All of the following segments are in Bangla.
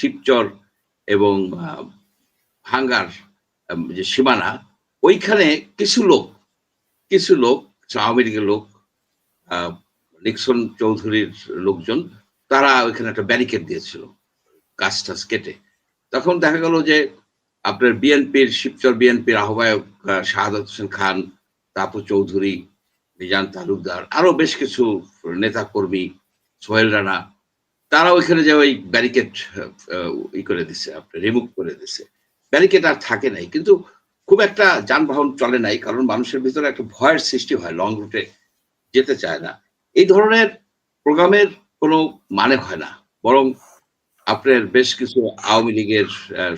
শিবচর এবং ভাঙ্গার যে সীমানা ওইখানে কিছু লোক কিছু লোক আওয়ামী লীগের লোক নিক্সন চৌধুরীর লোকজন তারা ওইখানে একটা ব্যারিকেড দিয়েছিল গাছ টাছ কেটে। তখন দেখা গেল যে আপনার বিএনপির শিবচর বিএনপির আহ্বায়ক আহ, শাহাদাত হোসেন খান তাপু চৌধুরী মিজান তালুকদার আরও বেশ কিছু নেতা কর্মী সোহেল রানা তারা ওইখানে যে ওই ব্যারিকেড ই করে দিছে আপনার রিমুভ করে দিছে। ব্যারিকেড আর থাকে নাই, কিন্তু খুব একটা যানবাহন চলে নাই, কারণ মানুষের ভিতরে একটা ভয়ের সৃষ্টি হয় লং রুটে যেতে চায় না। এই ধরনের প্রোগ্রামের কোনো মানে হয় না, বরং আপনার বেশ কিছু আওয়ামী লীগের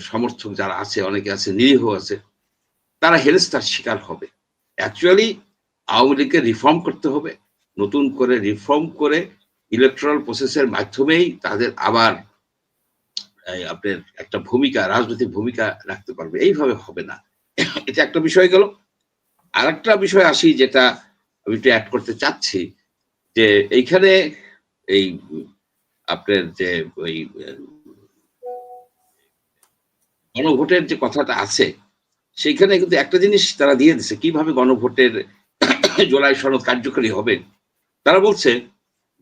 সমর্থক যারা আছে, অনেকে আছে, নিরীহ আছে, তারা হেরেস্তার শিকার হবে। অ্যাকচুয়ালি আওয়ামী লীগকে রিফর্ম করতে হবে, নতুন করে রিফর্ম করে ইলেকট্রাল প্রসেসের মাধ্যমেই তাদের আবার আপনার একটা ভূমিকা, রাজনৈতিক ভূমিকা রাখতে পারবে। এইভাবে হবে না। এটা একটা বিষয় গেল। আর একটা বিষয় আসি যেটা আমি একটু অ্যাড করতে চাচ্ছি, যে এইখানে এই আপনার যে ওই, গণভোটের যে কথাটা আছে, সেইখানে কিন্তু একটা জিনিস তারা দিয়ে দিছে কীভাবে গণভোটের জুলাই সনদ কার্যকরী হবে? তারা বলছে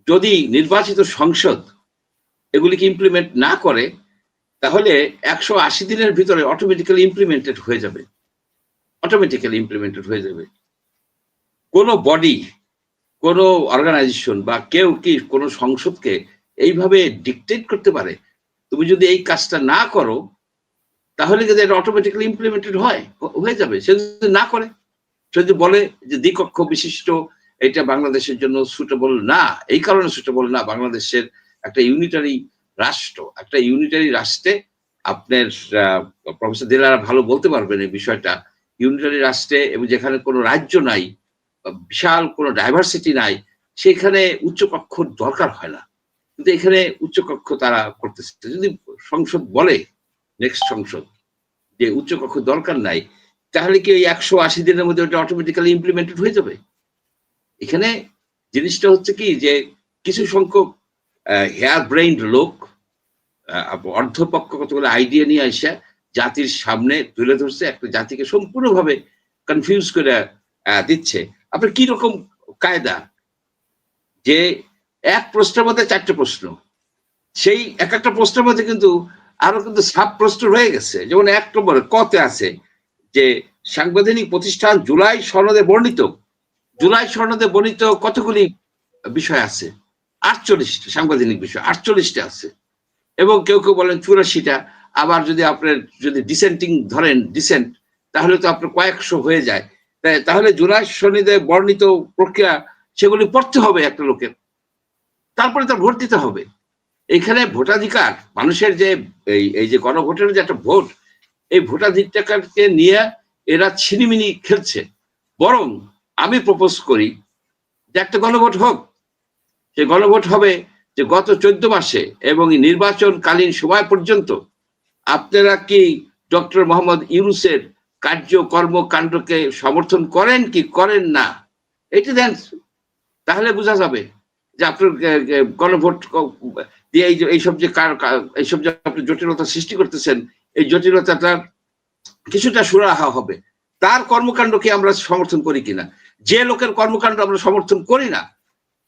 যদি নির্বাচিত সংসদ এগুলিকে ইমপ্লিমেন্ট না করে, তাহলে একশো আশি দিনের ভিতরে অটোমেটিক্যালি ইমপ্লিমেন্টেড হয়ে যাবে। অটোমেটিক্যালি ইমপ্লিমেন্টেড হয়ে যাবে। কোনো বডি কোনো অর্গানাইজেশন বা কেউ কি কোনো সংসদকে এইভাবে ডিকটেট করতে পারে? তুমি যদি এই কাজটা না করো, তাহলে কিন্তু এটা অটোমেটিক্যালি ইমপ্লিমেন্টেড হয়, হয়ে যাবে। সে যদি না করে, সে যদি বলে যে দ্বিকক্ষ বিশিষ্ট এটা বাংলাদেশের জন্য সুটেবল না। এই কারণে সুটেবল না, বাংলাদেশের একটা ইউনিটারি রাষ্ট্র, একটা ইউনিটারি রাষ্ট্রে আপনার প্রফেসর দিলারা ভালো বলতে পারবেন এই বিষয়টা। ইউনিটারি রাষ্ট্রে এবং যেখানে কোনো রাজ্য নাই বিশাল কোনো ডাইভার্সিটি নাই, সেখানে উচ্চকক্ষ দরকার হয় না। কিন্তু এখানে উচ্চকক্ষ তারা করতেছে। যদি সংসদ বলে নেক্সট সংসদ, যে উচ্চকক্ষ দরকার নাই, তাহলে কি ওই একশো আশি দিনের মধ্যে ওটা অটোমেটিক্যালি ইমপ্লিমেন্টেড হয়ে যাবে? এখানে জিনিসটা হচ্ছে কি যে কিছু সংখ্যক হেয়ার ব্রেইন লোক অর্ধপক্ষ কতগুলো আইডিয়া নিয়ে আসে, জাতির সামনে তুলে ধরছে, একটা জাতিকে সম্পূর্ণভাবে কনফিউজ করে দিচ্ছে। আপনার কি রকম কায়দা? যে এক প্রশ্নের মধ্যে চারটে প্রশ্ন। সেই এক একটা প্রশ্নের মধ্যে কিন্তু আরও কিন্তু সাব প্রশ্ন রয়ে গেছে। যেমন এক নম্বরে, কতে আছে যে সাংবিধানিক প্রতিষ্ঠান জুলাই সনদে বর্ণিত জুলাই সনদে বর্ণিত কতগুলি বিষয় আছে? আটচল্লিশটা সাংবিধানিক বিষয়, আটচল্লিশটা আছে। এবং কেউ কেউ বলেন চুরাশিটা। আবার যদি আপনার যদি ডিসেন্টিং ধরেন ডিসেন্ট তাহলে তো আপনার কয়েকশো হয়ে যায়। তাহলে জুলাই সনদে বর্ণিত প্রক্রিয়া, সেগুলি পড়তে হবে একটা লোকের। তারপরে তার ভোট দিতে হবে। এখানে ভোটাধিকার, মানুষের যে এই এই যে গণভোটের যে একটা ভোট, এই ভোটাধিকারকে নিয়ে এরা ছিনিমিনি খেলছে। বরং আমি প্রপোজ করি যে একটা গণভোট হোক। সে গণভোট হবে যে গত চোদ্দ মাসে এবং নির্বাচনকালীন সময় পর্যন্ত আপনারা কি ডক্টর মোহাম্মদ ইউনুসের কার্য কর্মকাণ্ডকে সমর্থন করেন কি করেন না? এটি দেন তাহলে বোঝা যাবে যে আপনার গণভোট দিয়ে এই এইসব যে কার- এইসব যে আপনি জটিলতা সৃষ্টি করতেছেন, এই জটিলতাটা কিছুটা সুরাহা হবে। তার কর্মকাণ্ডকে আমরা সমর্থন করি কিনা? যে লোকের কর্মকাণ্ড আমরা সমর্থন করি না,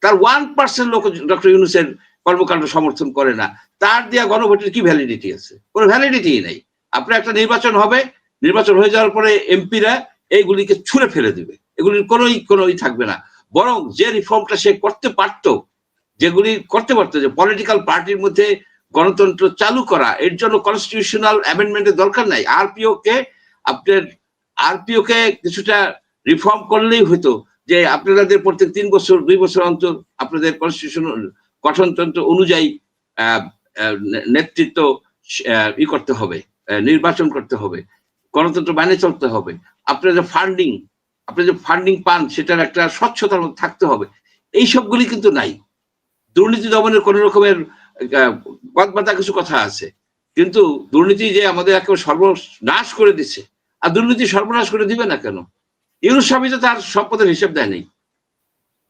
তার ওয়ান পার্সেন্ট লোক ডক্টর ইউনুসের কর্মকাণ্ড সমর্থন করে না, তার দেওয়া গণভোটের কি ভ্যালিডিটি আছে? কোনো ভ্যালিডিটি নেই। আপনার একটা নির্বাচন হবে, নির্বাচন হয়ে যাওয়ার পরে এমপিরা এইগুলিকে ছুঁড়ে ফেলে দিবে। এগুলির কোনোই কোনোই থাকবে না। বরং যে রিফর্মটা সে করতে পারতো, যেগুলি করতে পারতো, যে পলিটিক্যাল পার্টির মধ্যে গণতন্ত্র চালু করা, এর জন্য কনস্টিটিউশনাল অ্যামেন্ডমেন্টের দরকার নাই। আরপিও কে আপনার আরপিও কে কিছুটা রিফর্ম করলেই হতো যে আপনাদের প্রত্যেক তিন বছর, দুই বছর অন্তর আপনাদের কনস্টিটিউশন গঠনতন্ত্র অনুযায়ী নেতৃত্ব ই করতে হবে নির্বাচন করতে হবে, গণতন্ত্র মানে চলতে হবে। আপনার যে ফান্ডিং আপনি যে ফান্ডিং পান, সেটার একটা স্বচ্ছতার মধ্যে থাকতে হবে। এই সবগুলি কিন্তু নাই। দুর্নীতি দমনের কোন রকমের বাদবাদা কিছু কথা আছে। কিন্তু দুর্নীতি যে আমাদের একেবারে সর্বনাশ করে দিচ্ছে, আর দুর্নীতি সর্বনাশ করে দিবে না কেন? ইউনুস স্বামী তো তার সম্পদের হিসাব দেয়নি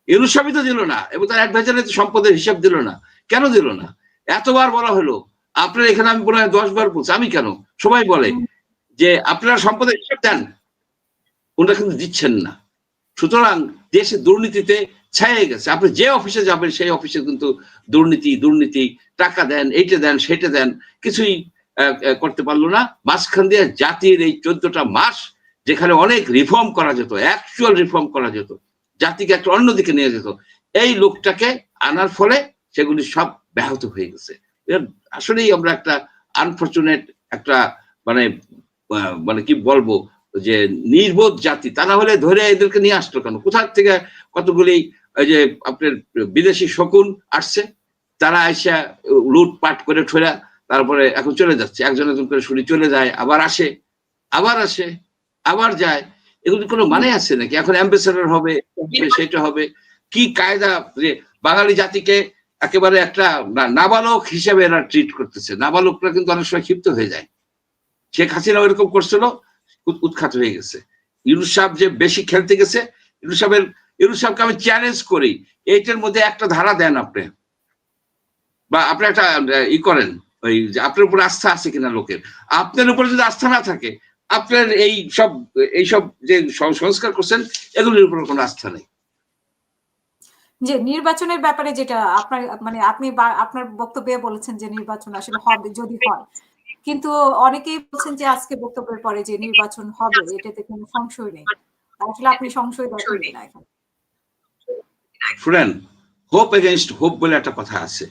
ইউনুস স্বামী তো দিল না এবং তার অ্যাডভাইজারে তো সম্পদের হিসাব দিল না। কেন দিল না? এতবার বলা হলো, আপনার এখানে আমি বলে দশ বার বলছি। আমি কেন? সবাই বলে যে আপনারা সম্পদের হিসাব দেন। ওনারা কিন্তু দিচ্ছেন না। সুতরাং দেশে দুর্নীতিতে ছায়ে গেছে। আপনি যে অফিসে যাবেন, সেই অফিসে কিন্তু দুর্নীতি দুর্নীতি, টাকা দেন, এইটা দেন সেটা দেন, কিছুই করতে পারল না। মাঝখান দিয়ে জাতির এই চোদ্দটা মাস যেখানে অনেক রিফর্ম করা যেত অ্যাকচুয়াল রিফর্ম করা যেত, জাতিকে একটা অন্যদিকে নিয়ে যেত, এই লোকটাকে আনার ফলে সেগুলি সব ব্যাহত হয়ে গেছে। আসলেই আমরা একটা আনফর্চুনেট একটা মানে মানে কি বলব, যে নির্বোধ জাতি, তা না হলে ধরে এদেরকে নিয়ে আসতো কেন? কোথার থেকে কতগুলি ওই যে আপনার বিদেশি শকুন আসছে, তারা এসে লুটপাট করে ঠোরা তারপরে এখন চলে যাচ্ছে, একজন একজন করে শুনি চলে যায়, আবার আসে আবার আসে। আবার যায় এগুলি কোনো মানে আছে নাকি? এখন অ্যাম্বাসেডার হবে সেটা হবে। কি কায়দা? যে বাঙালি জাতিকে একেবারে একটা নাবালক হিসেবে এরা ট্রিট করতেছে। নাবালকরা কিন্তু অনেক সময় ক্ষিপ্ত হয়ে যায়। শেখ হাসিনা এরকম করছিল উৎখাত হয়ে গেছে। ইউনুস সাহেব যে বেশি খেলতে গেছে ইউনুস সাহেবের ইউনুস সাহেবকে আমি চ্যালেঞ্জ করি এইটার মধ্যে একটা ধারা দেন আপনি। বা আপনি একটা ই করেন ওই আপনার উপর আস্থা আছে কিনা লোকের। আপনার উপরে যদি আস্থা না থাকে আপনার এই সব এই সব যে সং- সংস্কার করছেন এগুলির উপর কোনো আস্থা নেই। যে নির্বাচনের ব্যাপারে যেটা আপনার মানে আপনি আপনার বক্তব্যে বলেছেন যে নির্বাচন আসলে হবে যদি হয়। কিন্তু অনেকেই বলছেন যে আজকে বক্তব্যের পরে যে নির্বাচন হবে এটাতে কোনো সংশয় নেই। আসলে আপনি সংশয় দেখান না এখানে। শুনেন হোপ এগেনস্ট হোপ বলে একটা কথা আছে।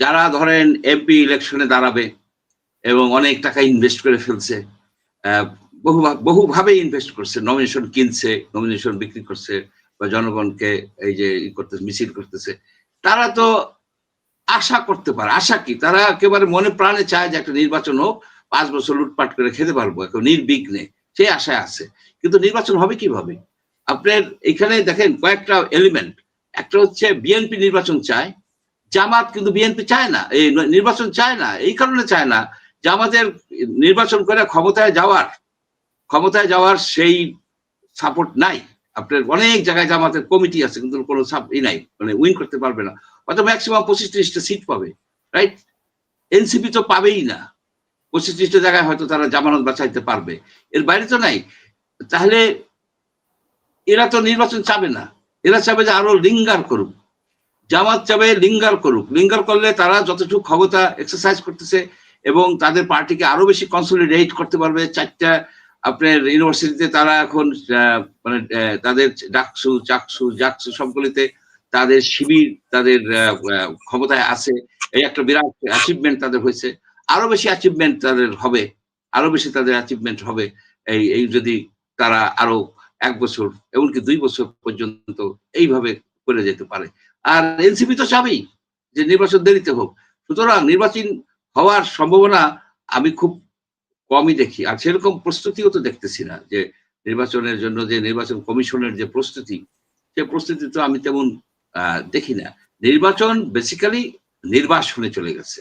যারা ধরেন এমপি ইলেকশনে দাঁড়াবে এবং অনেক টাকা ইনভেস্ট করে ফেলছে বহু বহুভাবে ইনভেস্ট করছে। নমিনেশন কিনছে নমিনেশন বিক্রি করছে বা জনগণকে এই যে করতেছে, মিছিল করতেছে। তারা তো আশা করতে পারে। আশা কি? তারা একেবারে মনে প্রাণে চায় যে একটা নির্বাচন হোক, পাঁচ বছর লুটপাট করে খেতে পারব, এখন নির্বিঘ্নে। সেই আশায় আছে। কিন্তু নির্বাচন হবে কীভাবে? আপনার এখানে দেখেন কয়েকটা এলিমেন্ট একটা হচ্ছে বিএনপি নির্বাচন চায়। জামাত কিন্তু বিএনপি চায় না। এই নির্বাচন চায় না। এই কারণে চায় না জামাতের নির্বাচন করে ক্ষমতায় যাওয়ার ক্ষমতায় যাওয়ার সেই সাপোর্ট নাই। আপনার অনেক জায়গায় জামাতের কমিটি আছে, কিন্তু কোনো সাপ ই নাই মানে উইন করতে পারবে না। হয়তো ম্যাক্সিমাম পঁচিশ ত্রিশটা সিট পাবে রাইট এনসিপি তো পাবেই না। পঁচিশ ত্রিশটা জায়গায় হয়তো তারা জামানত বাঁচাইতে পারবে। এর বাইরে তো নাই। তাহলে এরা তো নির্বাচন চাবে না। এরা চাবে যে আরও লিঙ্গার করুক। জামাত চাবে লিঙ্গার করুক। লিঙ্গার করলে তারা যতটুকু ক্ষমতা এক্সারসাইজ করতেছে এবং তাদের পার্টিকে আরও বেশি কনসলিডেট করতে পারবে। চারটা আপনার ইউনিভার্সিটিতে তারা এখন মানে তাদের ডাকসু, চাকসু জাকসু সবগুলিতে তাদের শিবির, তাদের ক্ষমতায় আছে। এই একটা বিরাট অ্যাচিভমেন্ট তাদের হয়েছে। আরও বেশি অ্যাচিভমেন্ট তাদের হবে। আরও বেশি তাদের অ্যাচিভমেন্ট হবে। এই এই যদি তারা আরও এক বছর, এমনকি দুই বছর পর্যন্ত এইভাবে করে যেতে পারে। আর এনসিপি তো চাবেই যে নির্বাচন দেরিতে হোক। সুতরাং নির্বাচন হওয়ার সম্ভাবনা আমি খুব কমই দেখি। আর সেরকম প্রস্তুতিও তো দেখতেছি না যে নির্বাচনের জন্য যে নির্বাচন কমিশনের যে প্রস্তুতি, সে প্রস্তুতি তো আমি তেমন দেখি না। নির্বাচন বেসিক্যালি নির্বাসনে চলে গেছে।